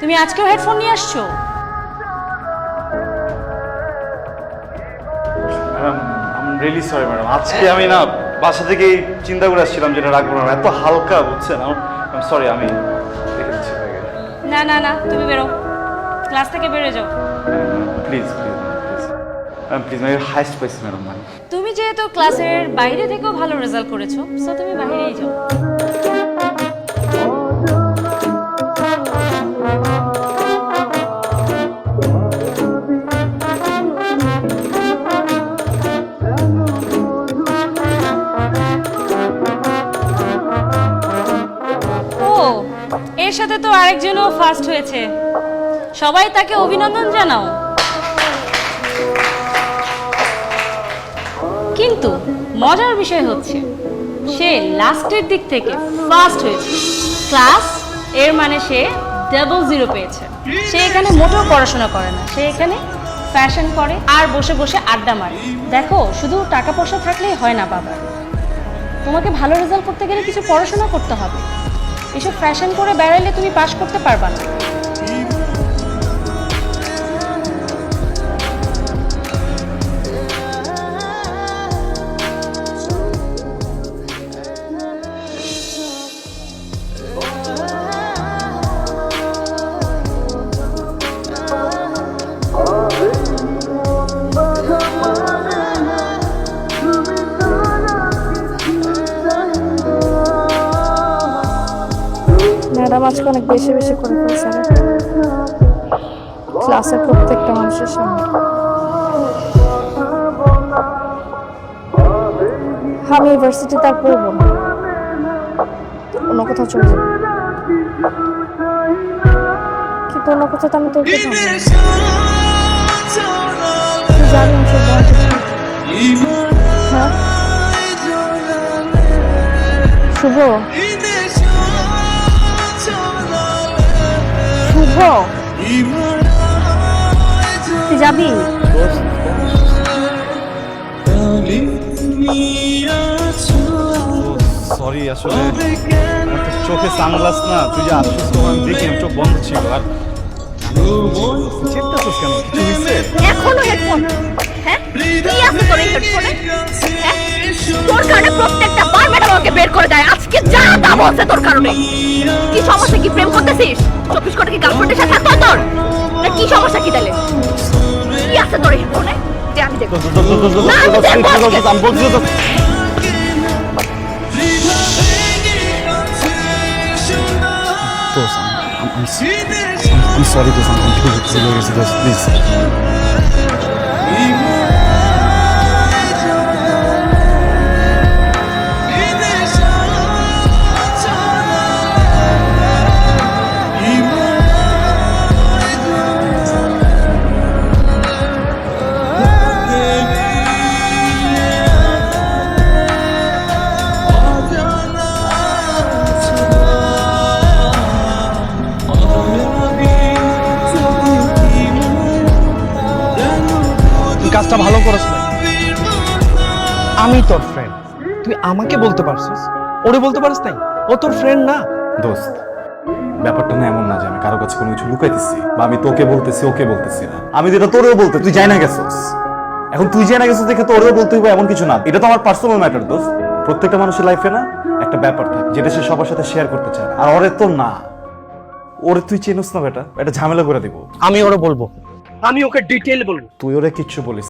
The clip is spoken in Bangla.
তুমি আজকেও হেডফোন নিয়ে আসছো? I'm really sorry madam. আজকে আমি না বাসা থেকেই চিন্তা করে আসছিলাম যেটা রাখব না। এত হালকা বুঝছেন? সরি আমি না না না তুমি বেরো। ক্লাস থেকে বেরো যাও। প্লিজ প্লিজ প্লিজ আমি হাইস্ট পাইছি ম্যাডাম তুমি যেহেতু ক্লাসের বাইরে থেকেও ভালো রেজাল্ট করেছ সো তুমি বাইরেই যাও। এর সাথে তো আরেকজনও ফার্স্ট হয়েছে। সবাই তাকে অভিনন্দন জানাও। কিন্তু মজার বিষয় হচ্ছে, সে লাস্টের দিক থেকে ফার্স্ট হয়েছে। ক্লাস এর মানে সে ডাবল জিরো পেয়েছে। সে এখানে মোটেও পড়াশোনা করে না। সে এখানে ফ্যাশন করে আর বসে বসে আড্ডা মারে। দেখো, শুধু টাকা পয়সা থাকলেই হয় না বাবা। তোমাকে ভালো রেজাল্ট করতে গেলে কিছু পড়াশোনা করতে হবে। এসব ফ্যাশন করে বেড়াইলে তুমি পাশ করতে পারবা না। ম্যাডাম আজকে অনেক বেশি বেশি করে ফেলছে। ক্লাসের প্রত্যেকটা মানুষের সামনে। আমি ইউনিভার্সিটিতে আর পড়ব না। অন্য কোথাও চলে যাব। কিন্তু অন্য কোথাও তো আমি তোর আমি। হ্যাঁ? শুভ। তুই যাবি? সরি আসলে চোখে সানগ্লাস না তুই যে আসছিস তো আমি দেখি চোখ বন্ধ ছিল আর চেপতেছিস কেন? কিছু হয়েছে? এখনও হেডফোন হ্যাঁ? কি আছে তোর হেডফোনে হ্যাঁ? তোর কারণে প্রত্যেকটা বার ম্যাডাম আমাকে বের করে দেয়। তা বলছে তোর কারণে? কি সমস্যা কি প্রেম করতেছিস? চব্বিশ ঘণ্টা কি গার্লফ্রেন্ডের সাথে থাকতো তোর? না কি সমস্যা কি তাহলে? কি আছে তোর হেডফোনে যে আমি দেখব। না, আমি দেখব কাজটা ভালো করিস না আমি তোর ফ্রেন্ড তুই আমাকে বলতে পারছিস? ওরে বলতে পারিস নাই? ও তোর ফ্রেন্ড না। দোস্ত ব্যাপারটা না এমন না যে আমি কারও কাছে কোনো কিছু লুকাইতেছি বা আমি তোকে বলতেছি ওকে বলতেছি না। আমি যেটা তোরেও বলতে তুই যাই না গেছস। এখন তুই যাই না গেছস দেখে তোরেও বলতে হইবে এমন কিছু না। এটা তো আমার পার্সোনাল ম্যাটার দোস্ত। প্রত্যেকটা মানুষের লাইফে না একটা ব্যাপার থাকে যেটা সে সবার সাথে শেয়ার করতে চায় আর ওরে তো না। ওরে তুই চেনস না বেটা? এটা ঝামেলা করে দিব। আমি ওরে বলব। আমি ওকে ডিটেইল বলব। তুই ওরে কিচ্ছু বলিস